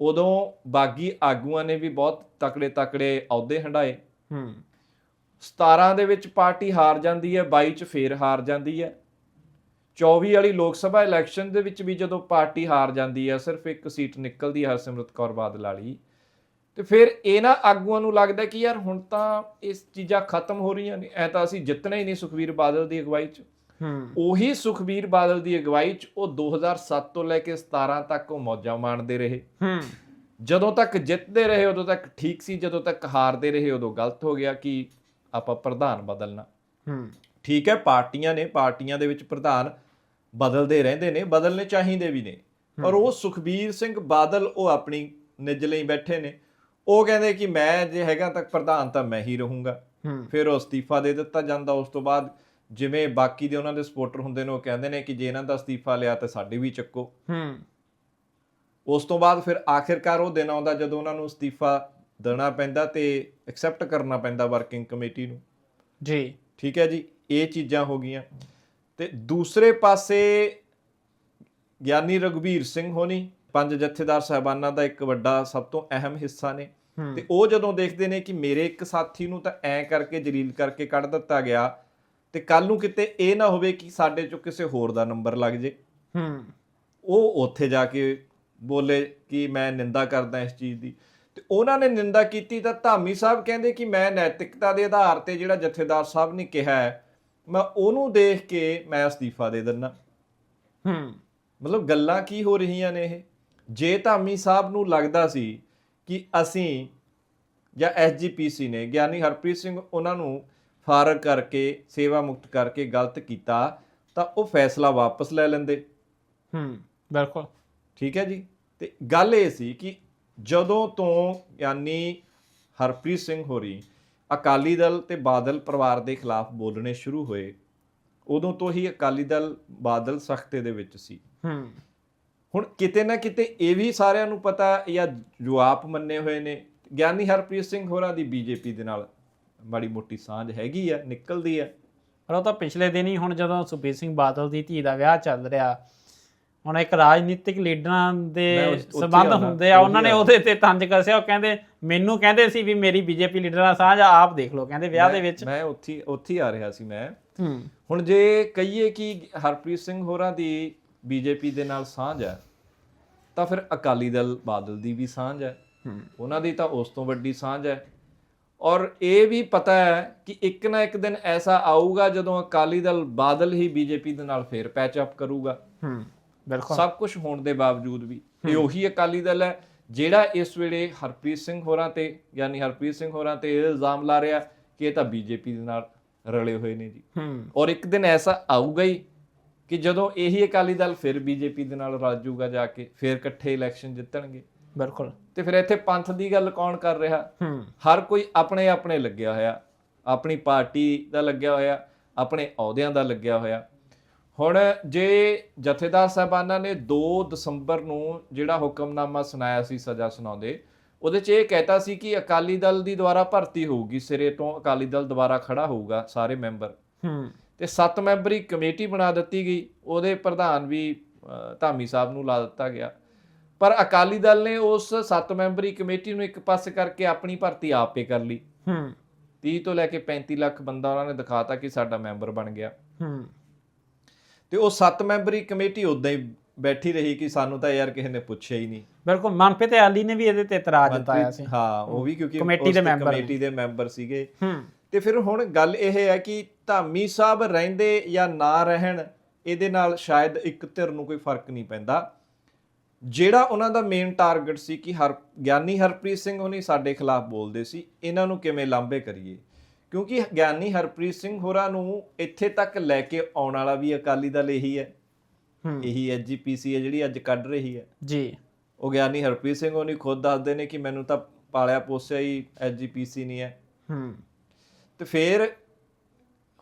ਉਦੋਂ ਬਾਗੀ ਆਗੂਆਂ ਨੇ ਵੀ ਬਹੁਤ ਤਕੜੇ ਤਕੜੇ ਅਹੁਦੇ ਹੰਡਾਏ ਹੂੰ। 17 ਦੇ ਵਿੱਚ ਪਾਰਟੀ ਹਾਰ ਜਾਂਦੀ ਹੈ 22 ਚ ਫੇਰ ਹਾਰ ਜਾਂਦੀ ਹੈ। 24 ਵਾਲੀ ਲੋਕ ਸਭਾ ਇਲੈਕਸ਼ਨ ਦੇ ਵਿੱਚ ਵੀ ਜਦੋਂ ਪਾਰਟੀ ਹਾਰ ਜਾਂਦੀ ਹੈ ਸਿਰਫ ਇੱਕ ਸੀਟ ਨਿਕਲਦੀ ਹੈ ਹਰਸਿਮਰਤ ਕੌਰ ਬਾਦਲ ਵਾਲੀ ਤੇ ਫਿਰ ਇਹਨਾਂ ਆਗੂਆਂ ਨੂੰ ਲੱਗਦਾ ਕਿ ਯਾਰ ਹੁਣ ਤਾਂ ਇਹ ਚੀਜ਼ਾਂ ਖਤਮ ਹੋ ਰਹੀਆਂ ਨੇ ਐ ਤਾਂ ਅਸੀਂ ਜਿੱਤਣਾ ਹੀ ਨਹੀਂ ਸੁਖਵੀਰ ਬਾਦਲ ਦੀ ਅਗਵਾਈ 'ਚ। ਹੂੰ ਉਹੀ ਸੁਖਬੀਰ ਬਾਦਲ ਦੀ ਅਗਵਾਈ 'ਚ ਉਹ 2007 ਤੋਂ ਲੈ ਕੇ 17 ਤੱਕ ਉਹ ਮੌਜਾਂ ਮਾਣਦੇ ਰਹੇ। ਹੂੰ। ਜਦੋਂ ਤੱਕ ਜਿੱਤਦੇ ਰਹੇ ਉਦੋਂ ਤੱਕ ਠੀਕ ਸੀ ਜਦੋਂ ਤੱਕ ਹਾਰਦੇ ਰਹੇ ਉਦੋਂ ਗਲਤ ਹੋ ਗਿਆ ਕਿ ਆਪਾਂ ਪ੍ਰਧਾਨ ਬਦਲਣਾ। ਹੂੰ। ਠੀਕ ਹੈ ਪਾਰਟੀਆਂ ਨੇ ਪਾਰਟੀਆਂ ਦੇ ਵਿੱਚ ਪ੍ਰਧਾਨ ਬਦਲਦੇ ਰਹਿੰਦੇ ਨੇ ਬਦਲਨੇ ਚਾਹੀਦੇ ਵੀ ਨੇ। ਪਰ ਉਹ ਸੁਖਬੀਰ ਸਿੰਘ ਬਾਦਲ ਉਹ ਆਪਣੀ ਨਿੱਜ ਲਈ ਬੈਠੇ ਨੇ। ਉਹ ਕਹਿੰਦੇ ਕਿ ਮੈਂ ਜੇ ਹੈਗਾ ਤਾਂ ਪ੍ਰਧਾਨ ਤਾਂ ਮੈਂ ਹੀ ਰਹੂੰਗਾ। ਫਿਰ ਉਹ ਅਸਤੀਫਾ ਦੇ ਦਿੱਤਾ ਜਾਂਦਾ ਉਸ ਤੋਂ ਬਾਅਦ ਜਿਵੇਂ ਬਾਕੀ ਦੇ ਉਹਨਾਂ ਦੇ ਸਪੋਰਟਰ ਹੁੰਦੇ ਨੇ ਉਹ ਕਹਿੰਦੇ ਨੇ ਕਿ ਜੇ ਇਹਨਾਂ ਦਾ ਅਸਤੀਫਾ ਲਿਆ ਤਾਂ ਸਾਡੀ ਵੀ ਚੱਕੋ। ਹੂੰ। ਉਸ ਤੋਂ ਬਾਅਦ ਫਿਰ ਆਖਿਰਕਾਰ ਉਹ ਦਿਨ ਆਉਂਦਾ ਜਦੋਂ ਉਹਨਾਂ ਨੂੰ ਅਸਤੀਫਾ ਦੇਣਾ ਪੈਂਦਾ ਤੇ ਐਕਸੈਪਟ ਕਰਨਾ ਪੈਂਦਾ ਵਰਕਿੰਗ ਕਮੇਟੀ ਨੂੰ। ਜੀ। ਠੀਕ ਹੈ ਜੀ ਇਹ ਚੀਜ਼ਾਂ ਹੋ ਗਈਆਂ। ਤੇ ਦੂਸਰੇ ਪਾਸੇ ਗਿਆਨੀ ਰਗਵੀਰ ਸਿੰਘ ਹੋਣੀ ਪੰਜ ਜਥੇਦਾਰ ਸਾਹਿਬਾਨਾਂ ਦਾ ਇੱਕ ਵੱਡਾ ਸਭ ਤੋਂ ਅਹਿਮ ਹਿੱਸਾ ਨੇ। ਤੇ ਉਹ ਜਦੋਂ ਦੇਖਦੇ ਨੇ ਕਿ ਮੇਰੇ ਇੱਕ ਸਾਥੀ ਨੂੰ ਤਾਂ ਐ ਕਰਕੇ ਜਲੀਲ ਕਰਕੇ ਕੱਢ ਦਿੱਤਾ ਗਿਆ ਤੇ ਕੱਲ ਨੂੰ ਕਿਤੇ ਇਹ ਨਾ ਹੋਵੇ ਕਿ ਸਾਡੇ ਚੋਂ ਕਿਸੇ ਹੋਰ ਦਾ ਨੰਬਰ ਲੱਗ ਜੇ। ਹੂੰ। ਉਹ ਉੱਥੇ ਜਾ ਕੇ ਬੋਲੇ ਕਿ ਮੈਂ ਨਿੰਦਾ ਕਰਦਾ ਇਸ ਚੀਜ਼ ਦੀ। ਤੇ ਉਹਨਾਂ ਨੇ ਨਿੰਦਾ ਕੀਤੀ ਤਾਂ ਧਾਮੀ ਸਾਹਿਬ ਕਹਿੰਦੇ ਕਿ ਮੈਂ ਨੈਤਿਕਤਾ ਦੇ ਆਧਾਰ ਤੇ ਜਿਹੜਾ ਜਥੇਦਾਰ ਸਾਹਿਬ ਨੇ ਕਿਹਾ ਹੈ ਮੈਂ ਉਹਨੂੰ ਦੇਖ ਕੇ ਮੈਂ ਅਸਤੀਫਾ ਦੇ ਦਿੰਨਾ ਹੂੰ। ਮਤਲਬ ਗੱਲਾਂ ਕੀ ਹੋ ਰਹੀਆਂ ਨੇ ਇਹ? ਜੇ ਧਾਮੀ ਸਾਹਿਬ ਨੂੰ ਲੱਗਦਾ ਸੀ ਕਿ ਅਸੀਂ ਜਾਂ ਐਸਜੀਪੀਸੀ ਨੇ ਗਿਆਨੀ ਹਰਪ੍ਰੀਤ ਸਿੰਘ ਉਹਨਾਂ ਨੂੰ ਫਾਰਗ ਕਰਕੇ ਸੇਵਾ ਮੁਕਤ ਕਰਕੇ ਗਲਤ ਕੀਤਾ ਤਾਂ ਉਹ ਫੈਸਲਾ ਵਾਪਸ ਲੈ ਲੈਂਦੇ। ਹੂੰ ਬਿਲਕੁਲ। ਠੀਕ ਹੈ ਜੀ? ਤੇ ਗੱਲ ਇਹ ਸੀ ਕਿ ਜਦੋਂ ਤੋਂ ਯਾਨੀ ਹਰਪ੍ਰੀਤ ਸਿੰਘ ਹੋਰੀ ਅਕਾਲੀ ਦਲ ਤੇ ਬਾਦਲ ਪਰਿਵਾਰ ਦੇ ਖਿਲਾਫ ਬੋਲਣੇ ਸ਼ੁਰੂ ਹੋਏ ਉਦੋਂ ਤੋਂ ਹੀ ਅਕਾਲੀ ਦਲ ਬਾਦਲ ਸਖਤੇ ਦੇ ਵਿੱਚ ਸੀ। ਹੂੰ। ਹੁਣ ਕਿਤੇ ਨਾ ਕਿਤੇ ਇਹ ਵੀ ਸਾਰਿਆਂ ਨੂੰ ਪਤਾ ਜਾਂ ਜੋ ਆਪ ਮੰਨੇ ਹੋਏ ਨੇ ਗਿਆਨੀ ਹਰਪ੍ਰੀਤ ਸਿੰਘ ਹੋਰਾਂ ਦੀ ਬੀਜੇਪੀ ਦੇ ਨਾਲ। ਬੜੀ ਮੋਟੀ ਸਾਂਝ ਹੈਗੀ ਆ ਨਿਕਲਦੀ ਆ। ਪਰ ਉਹ ਤਾਂ ਪਿਛਲੇ ਦਿਨ ਹੀ ਹੁਣ ਜਦੋਂ ਸੁਖਬੀਰ ਸਿੰਘ ਬਾਦਲ ਦੀ ਧੀ ਦਾ ਵਿਆਹ ਚੱਲ ਰਿਹਾ ਹੁਣ ਇੱਕ ਰਾਜਨੀਤਿਕ ਲੀਡਰਾਂ ਦੇ ਸਬੰਧ ਹੁੰਦੇ ਆ ਉਹਨਾਂ ਨੇ ਉਹੀ ਉਹਦੇ ਤੇ ਤੰਜ ਕੱਸਿਆ ਉਹ ਕਹਿੰਦੇ ਮੈਨੂੰ ਕਹਿੰਦੇ ਸੀ ਵੀ ਮੇਰੀ ਬੀਜੇਪੀ ਲੀਡਰ ਨਾਲ ਸਾਂਝ ਆਪ ਦੇਖ ਲਓ। ਕਹਿੰਦੇ ਵਿਆਹ ਦੇ ਵਿੱਚ। ਮੈਂ ਉੱਥੇ ਉੱਥੇ ਆ ਰਿਹਾ ਸੀ ਮੈਂ। ਹੁਣ ਜੇ ਕਹੀਏ ਕਿ ਹਰਪ੍ਰੀਤ ਸਿੰਘ ਹੋਰਾਂ ਦੀ ਬੀਜੇਪੀ ਦੇ ਨਾਲ ਸਾਂਝ ਹੈ ਤਾਂ ਫਿਰ ਅਕਾਲੀ ਦਲ ਬਾਦਲ ਦੀ ਵੀ ਸਾਂਝ ਹੂੰ। ਉਹਨਾਂ ਦੀ ਤਾਂ ਉਸ ਤੋਂ ਵੱਡੀ ਸਾਂਝ ਹੈ ਔਰ ਇਹ ਵੀ ਪਤਾ ਹੈ ਕਿ ਇੱਕ ਨਾ ਇੱਕ ਦਿਨ ਐਸਾ ਆਊਗਾ ਜਦੋਂ ਅਕਾਲੀ ਦਲ ਬਾਦਲ ਹੀ ਬੀਜੇਪੀ ਦੇ ਨਾਲ ਫੇਰ ਪੈਚ ਅਪ ਕਰੂਗਾ। ਹੂੰ ਬਿਲਕੁਲ। ਸਭ ਕੁਝ ਹੋਣ ਦੇ ਬਾਵਜੂਦ ਵੀ। ਇਹ ਉਹੀ ਅਕਾਲੀ ਦਲ ਹੈ ਜਿਹੜਾ ਇਸ ਵੇਲੇ ਹਰਪ੍ਰੀਤ ਸਿੰਘ ਹੋਰਾਂ ਤੇ ਯਾਨੀ ਹਰਪ੍ਰੀਤ ਸਿੰਘ ਹੋਰਾਂ ਤੇ ਇਹ ਇਲਜ਼ਾਮ ਲਾ ਰਿਹਾ ਕਿ ਇਹ ਤਾਂ ਬੀਜੇਪੀ ਦੇ ਨਾਲ ਰਲੇ ਹੋਏ ਨੇ ਜੀ। ਹੂੰ। ਔਰ ਇੱਕ ਦਿਨ ਐਸਾ ਆਊਗਾ ਹੀ ਕਿ ਜਦੋਂ ਇਹੀ ਅਕਾਲੀ ਦਲ ਫਿਰ ਬੀਜੇਪੀ ਦੇ ਨਾਲ ਰਲ ਜਾਊਗਾ ਜਾ ਕੇ ਫਿਰ ਇਕੱਠੇ ਇਲੈਕਸ਼ਨ ਜਿੱਤਣਗੇ। ਬਿਲਕੁਲ। ਤੇ ਫਿਰ ਇੱਥੇ ਪੰਥ ਦੀ ਗੱਲ ਕੌਣ ਕਰ ਰਿਹਾ? ਹਰ ਕੋਈ ਆਪਣੇ ਆਪਣੇ ਲੱਗਿਆ ਹੋਇਆ। ਆਪਣੀ ਪਾਰਟੀ ਦਾ ਲੱਗਿਆ ਹੋਇਆ ਆਪਣੇ ਅਹੁਦਿਆਂ ਦਾ ਲੱਗਿਆ ਹੋਇਆ। ਹੁਣ ਜੇ ਜਥੇਦਾਰ ਸਾਹਿਬਾਨਾਂ ਨੇ 2 ਦਸੰਬਰ ਨੂੰ ਜਿਹੜਾ ਹੁਕਮਨਾਮਾ ਸੁਣਾਇਆ ਸੀ ਸਜ਼ਾ ਸੁਣਾਉਂਦੇ ਉਹਦੇ 'ਚ ਇਹ ਕਹਿਤਾ ਸੀ ਕਿ ਅਕਾਲੀ ਦਲ ਦੀ ਦੁਆਰਾ ਭਰਤੀ ਹੋਊਗੀ ਸਿਰੇ ਤੋਂ ਅਕਾਲੀ ਦਲ ਦੁਬਾਰਾ ਖੜਾ ਹੋਊਗਾ ਸਾਰੇ ਮੈਂਬਰ। ਹੂੰ। ਤੇ 7 ਮੈਂਬਰੀ ਕਮੇਟੀ ਬਣਾ ਦਿੱਤੀ ਗਈ ਉਹਦੇ ਪ੍ਰਧਾਨ ਵੀ ਧਾਮੀ ਸਾਹਿਬ ਨੂੰ ਲਾ ਦਿੱਤਾ ਗਿਆ। ਪਰ ਅਕਾਲੀ ਦਲ ਨੇ ਉਸ 7 ਮੈਂਬਰੀ ਕਮੇਟੀ ਨੂੰ ਇੱਕ ਪਾਸੇ ਕਰਕੇ ਆਪਣੀ ਭਰਤੀ ਆਪੇ ਕਰ ਲਈ। ਹੂੰ। 30 ਤੋਂ ਲੈ ਕੇ 35 ਲੱਖ ਬੰਦਾ ਉਹਨਾਂ ਨੇ ਦਿਖਾਤਾ ਕਿ ਸਾਡਾ ਮੈਂਬਰ ਬਣ ਗਿਆ। ਹੂੰ। ਤੇ ਉਹ 7 ਮੈਂਬਰੀ ਕਮੇਟੀ ਉਦਾਂ ਹੀ ਬੈਠੀ ਰਹੀ ਕਿ ਸਾਨੂੰ ਤਾਂ ਯਾਰ ਕਿਸੇ ਨੇ ਪੁੱਛਿਆ ਹੀ ਨਹੀਂ। ਬਿਲਕੁਲ ਮਨਪ੍ਰੀਤ ਆਲੀ ਨੇ ਵੀ ਇਹਦੇ ਤੇ ਇਤਰਾਜ਼ ਜਤਾਇਆ ਸੀ। ਹਾਂ ਉਹ ਵੀ ਕਿਉਂਕਿ ਕਮੇਟੀ ਦੇ ਮੈਂਬਰ। ਕਮੇਟੀ ਦੇ ਮੈਂਬਰ ਸੀਗੇ। ਹੂੰ। ਤੇ ਫਿਰ ਹੁਣ ਗੱਲ ਇਹ ਹੈ ਕਿ ਧਾਮੀ ਸਾਹਿਬ ਰਹਿੰਦੇ ਜਾਂ ਨਾ ਰਹਿਣ ਇਹਦੇ ਨਾਲ ਸ਼ਾਇਦ ਇੱਕ ਧਿਰ ਨੂੰ ਕੋਈ ਫ਼ਰਕ ਨਹੀਂ ਪੈਂਦਾ। ਜਿਹੜਾ ਉਹਨਾਂ ਦਾ ਮੇਨ ਟਾਰਗੇਟ ਸੀ ਕਿ ਹਰ ਗਿਆਨੀ ਹਰਪ੍ਰੀਤ ਸਿੰਘ ਹੁਣੀ ਸਾਡੇ ਖਿਲਾਫ ਬੋਲਦੇ ਸੀ ਇਹਨਾਂ ਨੂੰ ਕਿਵੇਂ ਲਾਂਬੇ ਕਰੀਏ? ਕਿਉਂਕਿ ਗਿਆਨੀ ਹਰਪ੍ਰੀਤ ਸਿੰਘ ਹੋਰਾਂ ਨੂੰ ਇੱਥੇ ਤੱਕ ਲੈ ਕੇ ਆਉਣ ਵਾਲਾ ਵੀ ਅਕਾਲੀ ਦਲ ਇਹੀ ਹੈ। ਹੂੰ। ਇਹੀ ਐਜੀਪੀਸੀ ਹੈ ਜਿਹੜੀ ਅੱਜ ਕੱਢ ਰਹੀ ਹੈ। ਜੀ। ਉਹ ਗਿਆਨੀ ਹਰਪ੍ਰੀਤ ਸਿੰਘ ਹੋਣੀ ਖੁਦ ਦੱਸਦੇ ਨੇ ਕਿ ਮੈਨੂੰ ਤਾਂ ਪਾਲਿਆ ਪੋਸਿਆ ਹੀ ਐਜੀਪੀਸੀ ਨਹੀਂ ਹੈ। ਹੂੰ। ਤੇ ਫਿਰ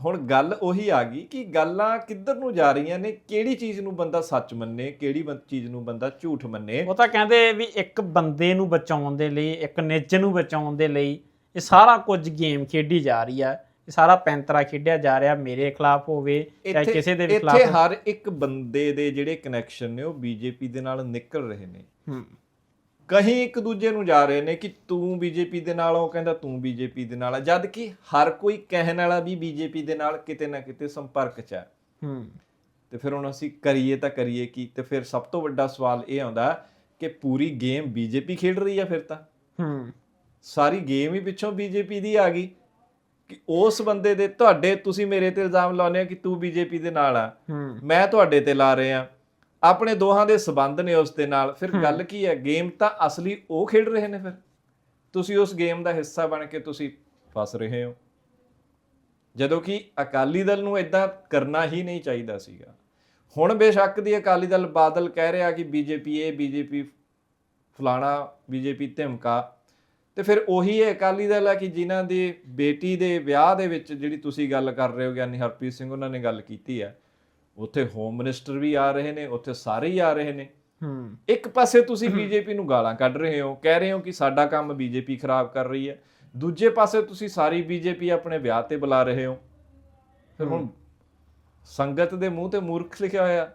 ਹੁਣ ਗੱਲ ਉਹੀ ਆ ਗਈ ਕਿ ਗੱਲਾਂ ਕਿੱਧਰ ਨੂੰ ਜਾ ਰਹੀਆਂ ਨੇ ਕਿਹੜੀ ਚੀਜ਼ ਨੂੰ ਬੰਦਾ ਸੱਚ ਮੰਨੇ ਕਿਹੜੀ ਬੰ- ਚੀਜ਼ ਨੂੰ ਬੰਦਾ ਝੂਠ ਮੰਨੇ। ਉਹ ਤਾਂ ਕਹਿੰਦੇ ਵੀ ਇੱਕ ਬੰਦੇ ਨੂੰ ਬਚਾਉਣ ਦੇ ਲਈ ਇੱਕ ਨਿੱਜ ਨੂੰ ਬਚਾਉਣ ਦੇ ਲਈ ਇਹ ਸਾਰਾ ਕੁਝ ਗੇਮ ਖੇਡੀ ਜਾ ਰਹੀ ਆ। ਇਹ ਸਾਰਾ ਪੈਂਤਰਾ ਖੇਡਿਆ ਜਾ ਰਿਹਾ ਮੇਰੇ ਖਿਲਾਫ ਹੋਵੇ ਚਾਹੇ ਇੱਥੇ ਕਿਸੇ ਦੇ ਵੀ ਇੱਥੇ ਖਿਲਾਫ ਹਰ ਇੱਕ ਬੰਦੇ ਦੇ ਜਿਹੜੇ ਕਨੈਕਸ਼ਨ ਨੇ ਉਹ ਬੀਜੇਪੀ ਦੇ ਨਾਲ ਨਿਕਲ ਰਹੇ ਨੇ। ਹੂੰ। ਕਹੀਂ ਇੱਕ ਦੂਜੇ ਨੂੰ ਜਾ ਰਹੇ ਨੇ ਕਿ ਤੂੰ ਬੀਜੇਪੀ ਦੇ ਨਾਲ ਆ, ਉਹ ਕਹਿੰਦਾ ਤੂੰ ਬੀਜੇਪੀ ਦੇ ਨਾਲ ਆ। ਜਦ ਕਿ ਹਰ ਕੋਈ ਕਹਿਣ ਵਾਲਾ ਵੀ ਬੀਜੇਪੀ ਦੇ ਨਾਲ ਕਿਤੇ ਨਾ ਕਿਤੇ ਸੰਪਰਕ 'ਚ ਹੈ ਹੂੰ। ਤੇ ਫਿਰ ਹੁਣ ਅਸੀਂ ਕਰੀਏ ਤਾਂ ਕਰੀਏ ਕੀ ਤੇ ਫਿਰ ਸਭ ਤੋਂ ਵੱਡਾ ਸਵਾਲ ਇਹ ਆਉਂਦਾ ਕਿ ਪੂਰੀ ਗੇਮ ਬੀਜੇਪੀ ਖੇਡ ਰਹੀ ਆ ਫਿਰ ਤਾਂ? ਹੂੰ। ਸਾਰੀ ਗੇਮ ਹੀ ਪਿੱਛੋਂ ਬੀਜੇਪੀ ਦੀ ਆ ਗਈ। ਕਿ ਉਸ ਬੰਦੇ ਦੇ ਤੁਹਾਡੇ ਤੁਸੀਂ ਮੇਰੇ ਤੇ ਇਲਜ਼ਾਮ ਲਾਉਂਦੇ ਆ ਕਿ ਤੂੰ ਬੀਜੇਪੀ ਦੇ ਨਾਲ ਆ। ਹੂੰ। ਮੈਂ ਤੁਹਾਡੇ ਤੇ ਲਾ ਰਿਹਾ ਆਪਣੇ ਦੋਹਾਂ ਦੇ ਸਬੰਧ ਨੇ ਉਸ ਦੇ ਨਾਲ। ਫਿਰ ਗੱਲ ਕੀ ਹੈ? ਗੇਮ ਤਾਂ ਅਸਲੀ ਉਹ ਖੇਡ ਰਹੇ ਨੇ ਫਿਰ। ਤੁਸੀਂ ਉਸ ਗੇਮ ਦਾ ਹਿੱਸਾ ਬਣ ਕੇ ਤੁਸੀਂ ਫਸ ਰਹੇ ਹੋ। ਜਦੋਂ ਕਿ ਅਕਾਲੀ ਦਲ ਨੂੰ ਇਦਾਂ ਕਰਨਾ ਹੀ ਨਹੀਂ ਚਾਹੀਦਾ ਸੀਗਾ। ਹੁਣ ਬੇਸ਼ੱਕ ਦੀ ਅਕਾਲੀ ਦਲ ਬਾਦਲ ਕਹਿ ਰਿਹਾ ਕਿ ਬੀਜੇਪੀ ਇਹ ਬੀਜੇਪੀ ਫਲਾਣਾ ਬੀਜੇਪੀ ਧਮਕਾ। ਤੇ ਫਿਰ ਉਹੀ ਇਹ ਅਕਾਲੀ ਦਲ ਹੈ ਕਿ ਜਿਨ੍ਹਾਂ ਦੀ ਬੇਟੀ ਦੇ ਵਿਆਹ ਦੇ ਵਿੱਚ ਜਿਹੜੀ ਤੁਸੀਂ ਗੱਲ ਕਰ ਰਹੇ ਹੋ ਗਿਆਨੀ ਹਰਪ੍ਰੀਤ ਸਿੰਘ ਉਹਨਾਂ ਨੇ ਗੱਲ ਕੀਤੀ ਹੈ ਉੱਥੇ ਹੋਮ ਮਿਨਿਸਟਰ ਵੀ ਆ ਰਹੇ ਨੇ ਉੱਥੇ ਸਾਰੇ ਹੀ ਆ ਰਹੇ ਨੇ। ਹੂੰ। ਇੱਕ ਪਾਸੇ ਤੁਸੀਂ ਬੀਜੇਪੀ ਨੂੰ ਗਾਲਾਂ ਕੱਢ ਰਹੇ ਹੋ ਕਹਿ ਰਹੇ ਹੋ ਕਿ ਸਾਡਾ ਕੰਮ ਬੀਜੇਪੀ ਖਰਾਬ ਕਰ ਰਹੀ ਹੈ। ਦੂਜੇ ਪਾਸੇ ਤੁਸੀਂ ਸਾਰੀ ਬੀਜੇਪੀ ਆਪਣੇ ਵਿਆਹ ਤੇ ਬੁਲਾ ਰਹੇ ਹੋ। ਫਿਰ ਹੁਣ ਸੰਗਤ ਦੇ ਮੂੰਹ ਤੇ ਮੂਰਖ ਲਿਖਿਆ ਹੋਇਆ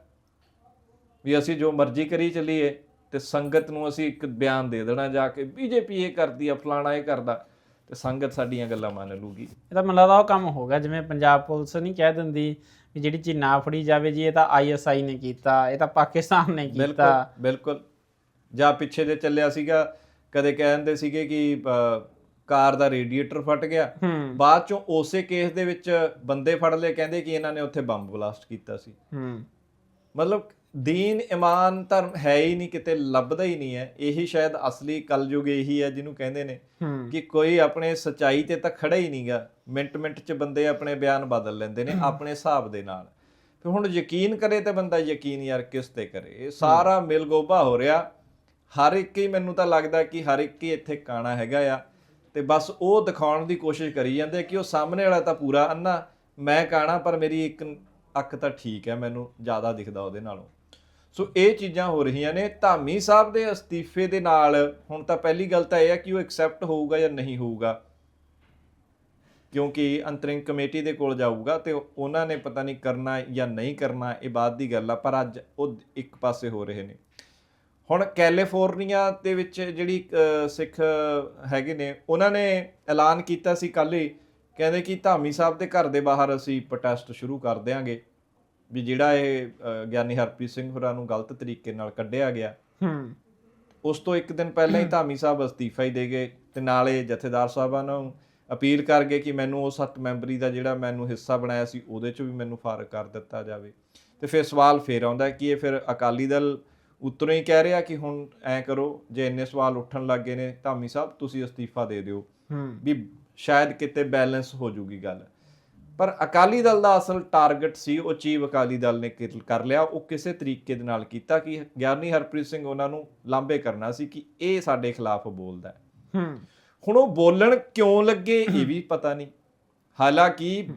ਵੀ ਅਸੀਂ ਜੋ ਮਰਜ਼ੀ ਕਰੀ ਚੱਲੀਏ ਤੇ ਸੰਗਤ ਨੂੰ ਅਸੀਂ ਇੱਕ ਬਿਆਨ ਦੇ ਦੇਣਾ ਜਾ ਕੇ ਬੀਜੇਪੀ ਇਹ ਕਰਦੀ ਆ ਫਲਾਣਾ ਇਹ ਕਰਦਾ। ਤੇ ਸੰਗਤ ਸਾਡੀਆਂ ਗੱਲਾਂ ਮੰਨ ਲੂਗੀ। ਇਹ ਤਾਂ ਮੈਨੂੰ ਲੱਗਦਾ ਉਹ ਕੰਮ ਹੋ ਗਿਆ ਜਿਵੇਂ ਪੰਜਾਬ ਪੁਲਿਸ ਨਹੀਂ ਕਹਿ ਦਿੰਦੀ ਵੀ ਜਿਹੜੀ ਚੀਜ਼ ਨਾ ਫੜੀ ਜਾਵੇ ਜੀ ਇਹ ਤਾਂ ਆਈਐਸਆਈ ਨੇ ਕੀਤਾ ਇਹ ਤਾਂ ਪਾਕਿਸਤਾਨ ਨੇ ਕੀਤਾ। ਬਿਲਕੁਲ ਬਿਲਕੁਲ। ਜਾਂ ਪਿੱਛੇ ਜੇ ਚੱਲਿਆ ਸੀਗਾ ਕਦੇ ਕਹਿੰਦੇ ਸੀਗੇ ਕਿ ਕਾਰ ਦਾ ਰੇਡੀਏਟਰ ਫਟ ਗਿਆ। ਬਾਅਦ ਚੋਂ ਉਸੇ ਕੇਸ ਦੇ ਵਿੱਚ ਬੰਦੇ ਫੜ ਲਏ ਕਹਿੰਦੇ ਕਿ ਇਹਨਾਂ ਨੇ ਉੱਥੇ ਬੰਬ ਬਲਾਸਟ ਕੀਤਾ ਸੀ। ਹੂੰ। ਮਤਲਬ ਦੀਨ ਇਮਾਨ ਧਰਮ ਹੈ ਹੀ ਨਹੀਂ ਕਿਤੇ ਲੱਭਦਾ ਹੀ ਨਹੀਂ ਹੈ। ਇਹੀ ਸ਼ਾਇਦ ਅਸਲੀ ਕਲਯੁਗ ਇਹੀ ਹੈ ਜਿਹਨੂੰ ਕਹਿੰਦੇ ਨੇ ਕਿ ਕੋਈ ਆਪਣੇ ਸਚਾਈ ਤੇ ਤਾਂ ਖੜਾ ਹੀ ਨਹੀਂਗਾ। ਮਿੰਟ ਮਿੰਟ 'ਚ ਬੰਦੇ ਆਪਣੇ ਬਿਆਨ ਬਦਲ ਲੈਂਦੇ ਨੇ ਆਪਣੇ ਹਿਸਾਬ ਦੇ ਨਾਲ। ਫਿਰ ਹੁਣ ਯਕੀਨ ਕਰੇ ਤੇ ਬੰਦਾ ਯਕੀਨ ਯਾਰ ਕਿਸ ਤੇ ਕਰੇ। ਇਹ ਸਾਰਾ ਮਿਲਗੋਭਾ ਹੋ ਰਿਹਾ। ਹਰ ਇੱਕ ਹੀ ਮੈਨੂੰ ਤਾਂ ਲੱਗਦਾ ਕਿ ਹਰ ਇੱਕ ਹੀ ਇੱਥੇ ਕਾਣਾ ਹੈਗਾ ਆ। ਤੇ ਬਸ ਉਹ ਦਿਖਾਉਣ ਦੀ ਕੋਸ਼ਿਸ਼ ਕਰੀ ਜਾਂਦੇ ਕਿ ਉਹ ਸਾਹਮਣੇ ਵਾਲਾ ਤਾਂ ਪੂਰਾ ਅੰਨਾ। ਮੈਂ ਕਾਣਾ ਪਰ ਮੇਰੀ ਇੱਕ ਅੱਖ ਤਾਂ ਠੀਕ ਹੈ ਮੈਨੂੰ ਜ਼ਿਆਦਾ ਦਿਖਦਾ ਉਹਦੇ ਨਾਲੋਂ। ਸੋ ਇਹ ਚੀਜ਼ਾਂ ਹੋ ਰਹੀਆਂ ਨੇ। ਧਾਮੀ ਸਾਹਿਬ ਦੇ ਅਸਤੀਫੇ ਦੇ ਨਾਲ ਹੁਣ ਤਾਂ ਪਹਿਲੀ ਗੱਲ ਤਾਂ ਇਹ ਹੈ ਕਿ ਉਹ ਐਕਸੈਪਟ ਹੋਊਗਾ ਜਾਂ ਨਹੀਂ ਹੋਊਗਾ। ਕਿਉਂਕਿ ਅੰਤਰਿੰਗ ਕਮੇਟੀ ਦੇ ਕੋਲ ਜਾਊਗਾ ਤੇ ਉਹਨਾਂ ਨੇ ਪਤਾ ਨਹੀਂ ਕਰਨਾ ਜਾਂ ਨਹੀਂ ਕਰਨਾ, ਇਹ ਬਾਅਦ ਦੀ ਗੱਲ ਆ, ਪਰ ਅੱਜ ਉਹ ਇੱਕ ਪਾਸੇ ਹੋ ਰਹੇ ਨੇ। ਹੁਣ ਕੈਲੀਫੋਰਨੀਆ ਦੇ ਵਿੱਚ ਜਿਹੜੀ ਸਿੱਖ ਹੈਗੇ ਨੇ, ਉਹਨਾਂ ਨੇ ਐਲਾਨ ਕੀਤਾ ਸੀ ਕੱਲ੍ਹ ਹੀ। ਕਹਿੰਦੇ ਕਿ ਧਾਮੀ ਸਾਹਿਬ ਦੇ ਘਰ ਦੇ ਬਾਹਰ ਅਸੀਂ ਪ੍ਰੋਟੈਸਟ ਸ਼ੁਰੂ ਕਰ ਦਿਆਂਗੇ। ਵੀ ਜਿਹੜਾ ਇਹ ਗਿਆਨੀ ਹਰਪ੍ਰੀਤ ਸਿੰਘ ਹੋਰਾਂ ਨੂੰ ਗਲਤ ਤਰੀਕੇ ਨਾਲ ਕੱਢਿਆ ਗਿਆ ਹੂੰ। ਉਸ ਤੋਂ ਇੱਕ ਦਿਨ ਪਹਿਲਾਂ ਹੀ ਧਾਮੀ ਸਾਹਿਬ ਅਸਤੀਫਾ ਹੀ ਦੇ ਗਏ ਤੇ ਨਾਲੇ ਜਥੇਦਾਰ ਸਾਹਿਬਾਂ ਨੂੰ ਅਪੀਲ ਕਰ ਗਏ ਕਿ ਮੈਨੂੰ ਉਹ ਸੱਤ ਮੈਂਬਰੀ ਦਾ ਜਿਹੜਾ ਮੈਨੂੰ ਹਿੱਸਾ ਬਣਾਇਆ ਸੀ ਉਹਦੇ ਚੋਂ ਵੀ ਮੈਨੂੰ ਫਾਰਗ ਕਰ ਦਿੱਤਾ ਜਾਵੇ। ਤੇ ਫਿਰ ਸਵਾਲ ਫੇਰ ਆਉਂਦਾ ਕਿ ਇਹ ਫਿਰ ਅਕਾਲੀ ਦਲ ਉੱਤਰੋਂ ਹੀ ਕਹਿ ਰਿਹਾ ਕਿ ਹੁਣ ਐ ਕਰੋ ਜੇ ਇੰਨੇ ਸਵਾਲ ਉੱਠਣ ਲੱਗੇ ਨੇ ਧਾਮੀ ਸਾਹਿਬ ਤੁਸੀਂ ਅਸਤੀਫਾ ਦੇ ਦਿਓ। ਹੂੰ। ਵੀ ਸ਼ਾਇਦ ਕਿਤੇ ਬੈਲੈਂਸ ਹੋ ਜੂਗੀ ਗੱਲ। ਪਰ ਅਕਾਲੀ ਦਲ ਦਾ ਅਸਲ ਟਾਰਗੇਟ ਸੀ ਉਹ ਚੀਫ ਅਕਾਲੀ ਦਲ ਨੇ ਕਰ ਲਿਆ ਉਹ ਕਿਸੇ ਤਰੀਕੇ ਦੇ ਨਾਲ ਕੀਤਾ ਕਿ ਗਿਆਨੀ ਹਰਪ੍ਰੀਤ ਸਿੰਘ ਉਹਨਾਂ ਨੂੰ ਲਾਂਬੇ ਕਰਨਾ ਸੀ ਕਿ ਇਹ ਸਾਡੇ ਖਿਲਾਫ ਬੋਲਦਾ ਹੈ। ਹੂੰ। ਹੁਣ ਉਹ ਬੋਲਣ ਕਿਉਂ ਲੱਗੇ ਇਹ ਵੀ ਪਤਾ ਨਹੀਂ। ਹਾਲਾਂਕਿ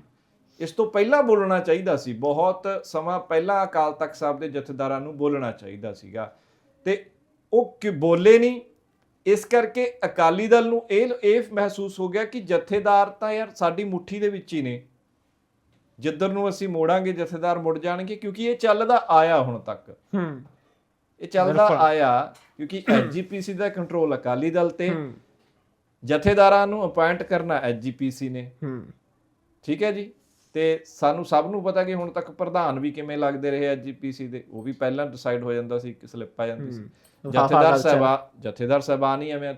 ਇਸ ਤੋਂ ਪਹਿਲਾਂ ਬੋਲਣਾ ਚਾਹੀਦਾ ਸੀ ਬਹੁਤ ਸਮਾਂ ਪਹਿਲਾਂ ਅਕਾਲ ਤਖਤ ਸਾਹਿਬ ਦੇ ਜਥੇਦਾਰਾਂ ਨੂੰ ਬੋਲਣਾ ਚਾਹੀਦਾ ਸੀਗਾ। ਤੇ ਉਹ ਕਿ ਬੋਲੇ ਨਹੀਂ ਇਸ ਕਰਕੇ ਅਕਾਲੀ ਦਲ ਨੂੰ ਇਹ ਇਹ ਮਹਿਸੂਸ ਹੋ ਗਿਆ ਕਿ ਜਥੇਦਾਰ ਤਾਂ ਯਾਰ ਸਾਡੀ ਮੁੱਠੀ ਦੇ ਵਿੱਚ ਹੀ ਨੇ। ਜਿੱਧਰ ਨੂੰ ਅਸੀਂ ਮੋੜਾਂਗੇ ਜਥੇਦਾਰ ਮੁੜ ਜਾਣਗੇ ਕਿਉਂਕਿ ਇਹ ਚੱਲਦਾ ਆਇਆ ਹੁਣ ਤੱਕ। ਹੂੰ। ਇਹ ਚੱਲਦਾ। ਆਇਆ ਕਿਉਂਕਿ ਐਜੀਪੀਸੀ ਦਾ ਕੰਟਰੋਲ ਅਕਾਲੀ ਦਲ ਤੇ। ਹੂੰ। ਜਥੇਦਾਰਾਂ ਨੂੰ ਅਪਾਇੰਟ ਕਰਨਾ ਐਜੀਪੀਸੀ ਨੇ। ਹੂੰ। ਠੀਕ ਹੈ ਜੀ? ਤੇ ਸਾਨੂੰ ਸਭ ਨੂੰ ਪਤਾ ਕਿ ਹੁਣ ਤੱਕ ਪ੍ਰਧਾਨ ਵੀ ਕਿਵੇਂ ਲੱਗਦੇ ਰਹੇ ਐਜੀਪੀਸੀ ਦੇ। ਉਹ ਵੀ ਪਹਿਲਾਂ ਡਿਸਾਈਡ ਹੋ ਜਾਂਦਾ ਸੀ ਕਿ ਸਲਿੱਪ ਆ ਜਾਂਦੀ ਸੀ। ਜਥੇਦਾਰ ਸਾਹਿਬਾ ਜਥੇਦਾਰ ਸਾਹਿਬਾਨ ਹੀ ਐਵੇਂ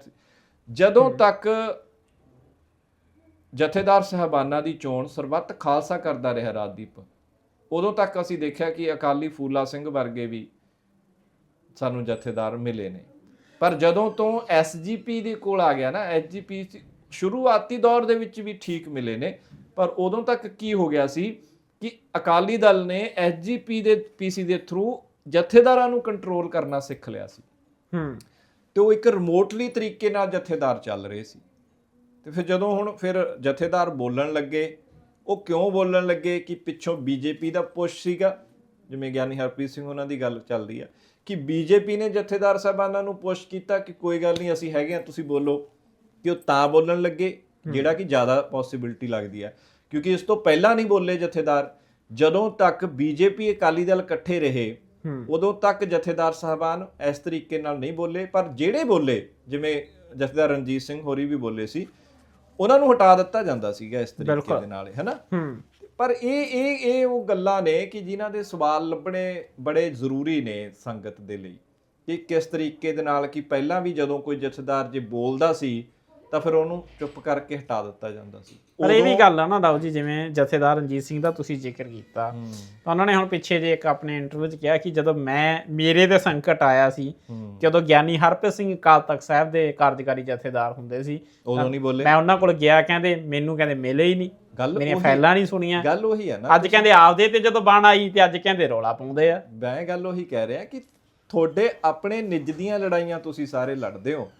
ਜਦੋਂ ਤੱਕ ਜਥੇਦਾਰ ਸਾਹਿਬਾਨਾਂ ਦੀ ਚੋਣ ਸਰਬੱਤ ਖਾਲਸਾ ਕਰਦਾ ਰਿਹਾ ਰਾਜਦੀਪ। ਉਦੋਂ ਤੱਕ ਅਸੀਂ ਦੇਖਿਆ ਕਿ ਅਕਾਲੀ ਫੂਲਾ ਸਿੰਘ ਵਰਗੇ ਵੀ ਸਾਨੂੰ ਜਥੇਦਾਰ ਮਿਲੇ ਨੇ। ਪਰ ਜਦੋਂ ਤੋਂ ਐਸਜੀਪੀ ਦੇ ਕੋਲ ਆ ਗਿਆ ਨਾ ਐਸਜੀਪੀ ਸ਼ੁਰੂਆਤੀ ਦੌਰ ਦੇ ਵਿੱਚ ਵੀ ਠੀਕ ਮਿਲੇ ਨੇ। ਪਰ ਉਦੋਂ ਤੱਕ ਕੀ ਹੋ ਗਿਆ ਸੀ ਕਿ ਅਕਾਲੀ ਦਲ ਨੇ ਐਸਜੀਪੀ ਦੇ ਪੀਸੀ ਦੇ ਥਰੂ ਜਥੇਦਾਰਾਂ ਨੂੰ ਕੰਟਰੋਲ ਕਰਨਾ ਸਿੱਖ ਲਿਆ ਸੀ। ਹੂੰ। ਤੇ ਉਹ ਇੱਕ ਰਿਮੋਟਲੀ ਤਰੀਕੇ ਨਾਲ ਜਥੇਦਾਰ ਚੱਲ ਰਹੇ ਸੀ। ਤੇ ਫਿਰ ਜਦੋਂ ਹੁਣ ਫਿਰ ਜਥੇਦਾਰ ਬੋਲਣ ਲੱਗੇ ਉਹ ਕਿਉਂ ਬੋਲਣ ਲੱਗੇ ਕਿ ਪਿੱਛੋਂ ਬੀਜੇਪੀ ਦਾ ਪੁਸ਼ ਸੀਗਾ? ਜਿਵੇਂ ਗਿਆਨੀ ਹਰਪ੍ਰੀਤ ਸਿੰਘ ਉਹਨਾਂ ਦੀ ਗੱਲ ਚੱਲਦੀ ਆ ਕਿ ਬੀਜੇਪੀ ਨੇ ਜਥੇਦਾਰ ਸਾਹਿਬਾਨਾਂ ਨੂੰ ਪੁਸ਼ ਕੀਤਾ ਕਿ ਕੋਈ ਗੱਲ ਨਹੀਂ ਅਸੀਂ ਹੈਗੇ ਆ ਤੁਸੀਂ ਬੋਲੋ। ਕਿ ਉਹ ਤਾਂ ਬੋਲਣ ਲੱਗੇ ਜਿਹੜਾ ਕਿ ਜ਼ਿਆਦਾ ਪੋਸਿਬਿਲਿਟੀ ਲੱਗਦੀ ਹੈ ਕਿਉਂਕਿ ਇਸ ਤੋਂ ਪਹਿਲਾਂ ਨਹੀਂ ਬੋਲੇ ਜਥੇਦਾਰ। ਜਦੋਂ ਤੱਕ ਬੀਜੇਪੀ ਅਕਾਲੀ ਦਲ ਇਕੱਠੇ ਰਹੇ ਉਦੋਂ ਤੱਕ ਜਥੇਦਾਰ ਸਾਹਿਬਾਨ ਇਸ ਤਰੀਕੇ ਨਾਲ ਨਹੀਂ ਬੋਲੇ। ਪਰ ਜਿਹੜੇ ਬੋਲੇ ਜਿਵੇਂ ਜਥੇਦਾਰ ਰਣਜੀਤ ਸਿੰਘ ਹੋਰੀ ਵੀ ਬੋਲੇ ਸੀ ਉਹਨਾਂ ਨੂੰ ਹਟਾ ਦਿੱਤਾ ਜਾਂਦਾ ਸੀਗਾ ਇਸ ਤਰੀਕੇ। ਦੇ ਨਾਲ ਹੈਨਾ ਪਰ ਇਹ ਇਹ ਇਹ ਉਹ ਗੱਲਾਂ ਨੇ ਕਿ ਜਿਨ੍ਹਾਂ ਦੇ ਸਵਾਲ ਲੱਭਣੇ ਬੜੇ ਜ਼ਰੂਰੀ ਨੇ ਸੰਗਤ ਦੇ ਲਈ ਕਿ ਕਿਸ ਤਰੀਕੇ ਦੇ ਨਾਲ ਕਿ ਪਹਿਲਾਂ ਵੀ ਜਦੋਂ ਕੋਈ ਜਥੇਦਾਰ ਜੇ ਬੋਲਦਾ ਸੀ ਤਾਂ ਫਿਰ ਉਹਨੂੰ ਚੁੱਪ ਕਰਕੇ ਹਟਾ ਦਿੱਤਾ ਜਾਂਦਾ ਸੀ। ਪਰ ਇਹ ਵੀ ਗੱਲ ਆ ਨਾ ਦਾਊ ਜੀ ਜਿਵੇਂ ਜਥੇਦਾਰ ਰਣਜੀਤ ਸਿੰਘ ਦਾ ਤੁਸੀਂ ਜ਼ਿਕਰ ਕੀਤਾ ਤਾਂ ਉਹਨਾਂ ਨੇ ਹੁਣ ਪਿੱਛੇ ਜੇ ਇੱਕ ਆਪਣੇ ਇੰਟਰਵਿਊ 'ਚ ਕਿਹਾ ਕਿ ਜਦੋਂ ਮੈਂ ਮੇਰੇ ਤੇ ਸੰਕਟ ਆਇਆ ਸੀ। ਜਦੋਂ ਗਿਆਨੀ ਹਰਪ੍ਰੀਤ ਸਿੰਘ ਅਕਾਲ ਤਖਤ ਸਾਹਿਬ ਦੇ ਕਾਰਜਕਾਰੀ ਜਥੇਦਾਰ ਹੁੰਦੇ ਸੀ ਉਦੋਂ ਨਹੀਂ ਬੋਲੇ। ਮੈਂ ਉਹਨਾਂ ਕੋਲ ਗਿਆ ਕਹਿੰਦੇ ਮੈਨੂੰ ਕਹਿੰਦੇ ਮਿਲੇ ਹੀ ਨਹੀਂ। ਗੱਲ ਮੇਰੀਆਂ ਉਹੀ- ਫਾਈਲਾਂ ਨਹੀਂ ਸੁਣੀਆਂ। ਗੱਲ ਉਹੀ ਹੈ ਨਾ ਅੱਜ ਕਹਿੰਦੇ ਆਪਦੇ ਤੇ ਜਦੋਂ ਬਣ ਆਈ ਤੇ ਅੱਜ ਕਹਿੰਦੇ ਰੋਲਾ ਪਾਉਂਦੇ ਆ। ਮੈਂ ਗੱਲ ਉਹੀ ਕਹਿ ਰਿਹਾ ਕਿ ਤੁਹਾਡੇ ਆਪਣੇ ਨਿੱਜ ਦੀਆਂ ਲੜਾਈਆਂ ਤੁਸੀਂ ਸਾਰੇ ਲੜਦੇ ਹੋ।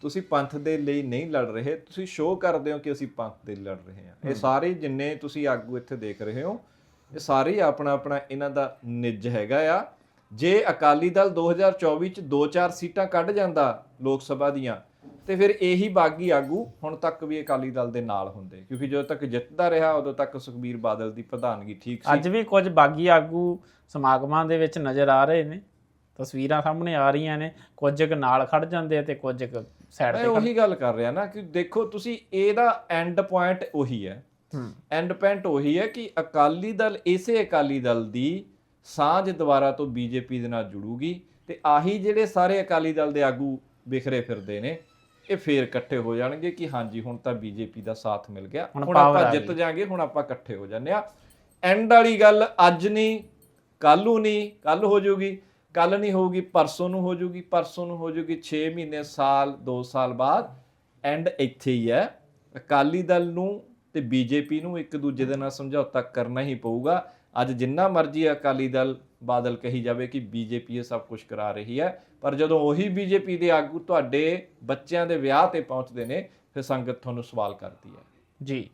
ਤੁਸੀਂ ਪੰਥ ਦੇ ਲਈ ਨਹੀਂ ਲੜ ਰਹੇ। ਤੁਸੀਂ ਸ਼ੋਅ ਕਰਦੇ ਹੋ ਕਿ ਅਸੀਂ ਪੰਥ ਦੇ ਲਈ ਲੜ ਰਹੇ ਹਾਂ। ਇਹ ਸਾਰੇ ਜਿੰਨੇ ਤੁਸੀਂ ਆਗੂ ਇੱਥੇ ਦੇਖ ਰਹੇ ਹੋ ਇਹ ਸਾਰੇ ਆਪਣਾ ਆਪਣਾ ਇਹਨਾਂ ਦਾ ਨਿੱਜ ਹੈਗਾ ਆ। ਜੇ ਅਕਾਲੀ ਦਲ 2024 ਚ 2-4 ਸੀਟਾਂ ਕੱਢ ਜਾਂਦਾ ਲੋਕ ਸਭਾ ਦੀਆਂ ਤੇ ਫਿਰ ਇਹੀ ਬਾਗੀ ਆਗੂ ਹੁਣ ਤੱਕ ਵੀ ਅਕਾਲੀ ਦਲ ਦੇ ਨਾਲ ਹੁੰਦੇ। ਕਿਉਂਕਿ ਜਦੋਂ ਤੱਕ ਜਿੱਤਦਾ ਰਿਹਾ ਉਦੋਂ ਤੱਕ ਸੁਖਬੀਰ ਬਾਦਲ ਦੀ ਪ੍ਰਧਾਨਗੀ ਠੀਕ ਸੀ। ਅੱਜ ਵੀ ਕੁਝ ਬਾਗੀ ਆਗੂ ਸਮਾਗਮਾਂ ਦੇ ਵਿੱਚ ਨਜ਼ਰ ਆ ਰਹੇ ਨੇ। ਤਸਵੀਰਾਂ ਸਾਹਮਣੇ ਆ ਰਹੀਆਂ ਨੇ ਕੁਝ ਕੁ ਨਾਲ ਖੜ ਜਾਂਦੇ ਆ ਤੇ ਕੁਝ ਕੁ ਸਾਈਡ ਤੇ ਉਹੀ ਗੱਲ ਕਰ ਰਿਹਾ ਨਾ ਕਿ ਦੇਖੋ ਤੁਸੀਂ ਇਹਦਾ ਐਂਡ ਪੁਆਇੰਟ ਉਹੀ ਹੈ। ਐਂਡ ਪੁਆਇੰਟ ਉਹੀ ਹੈ ਕਿ ਅਕਾਲੀ ਦਲ ਇਸੇ ਅਕਾਲੀ ਦਲ ਦੀ ਸਾਂਝ ਦੁਬਾਰਾ ਤੋਂ ਬੀਜੇਪੀ ਦੇ ਨਾਲ ਜੁੜੂਗੀ ਤੇ ਆਹੀ ਜਿਹੜੇ ਸਾਰੇ ਅਕਾਲੀ ਦਲ ਦੇ ਆਗੂ ਬਿਖਰੇ ਫਿਰਦੇ ਨੇ ਇਹ ਫੇਰ ਇਕੱਠੇ ਹੋ ਜਾਣਗੇ ਕਿ ਹਾਂਜੀ ਹੁਣ ਤਾਂ ਬੀਜੇਪੀ ਦਾ ਸਾਥ ਮਿਲ ਗਿਆ ਹੁਣ ਆਪਾਂ ਜਿੱਤ। ਜਾਾਂਗੇ ਹੁਣ ਆਪਾਂ ਇਕੱਠੇ ਹੋ ਜਾਂਦੇ ਆ ਐਂਡ ਵਾਲੀ ਗੱਲ ਅੱਜ ਨਹੀਂ ਕੱਲ ਨੂੰ ਨਹੀਂ ਕੱਲ ਹੋ ਜਾਊਗੀ। ਕੱਲ ਨਹੀਂ ਹੋਊਗੀ, ਪਰਸੋਂ ਨੂੰ ਹੋ ਜਾਊਗੀ, ਪਰਸੋਂ ਨੂੰ ਹੋ ਜਾਊਗੀ 6 ਮਹੀਨੇ, ਸਾਲ 2 ਸਾਲ ਬਾਅਦ ਐਂਡ ਇੱਥੇ ਹੀ ਹੈ। ਅਕਾਲੀ ਦਲ ਨੂੰ ਤੇ ਬੀਜੇਪੀ ਨੂੰ ਇੱਕ ਦੂਜੇ ਦੇ ਨਾਲ ਸਮਝੌਤਾ ਕਰਨਾ ਹੀ ਪਊਗਾ। ਅੱਜ ਜਿੰਨਾ ਮਰਜ਼ੀ ਅਕਾਲੀ ਦਲ ਬਾਦਲ ਕਹੀ ਜਾਵੇ ਕਿ ਬੀਜੇਪੀ ਇਹ ਸਭ ਕੁਝ ਕਰਾ ਰਹੀ ਹੈ, ਪਰ ਜਦੋਂ ਉਹੀ ਬੀਜੇਪੀ ਦੇ ਆਗੂ ਤੁਹਾਡੇ ਬੱਚਿਆਂ ਦੇ ਵਿਆਹ ਤੇ ਪਹੁੰਚਦੇ ਨੇ, ਫਿਰ ਸੰਗਤ ਤੁਹਾਨੂੰ ਸਵਾਲ ਕਰਦੀ ਹੈ। ਜੀ।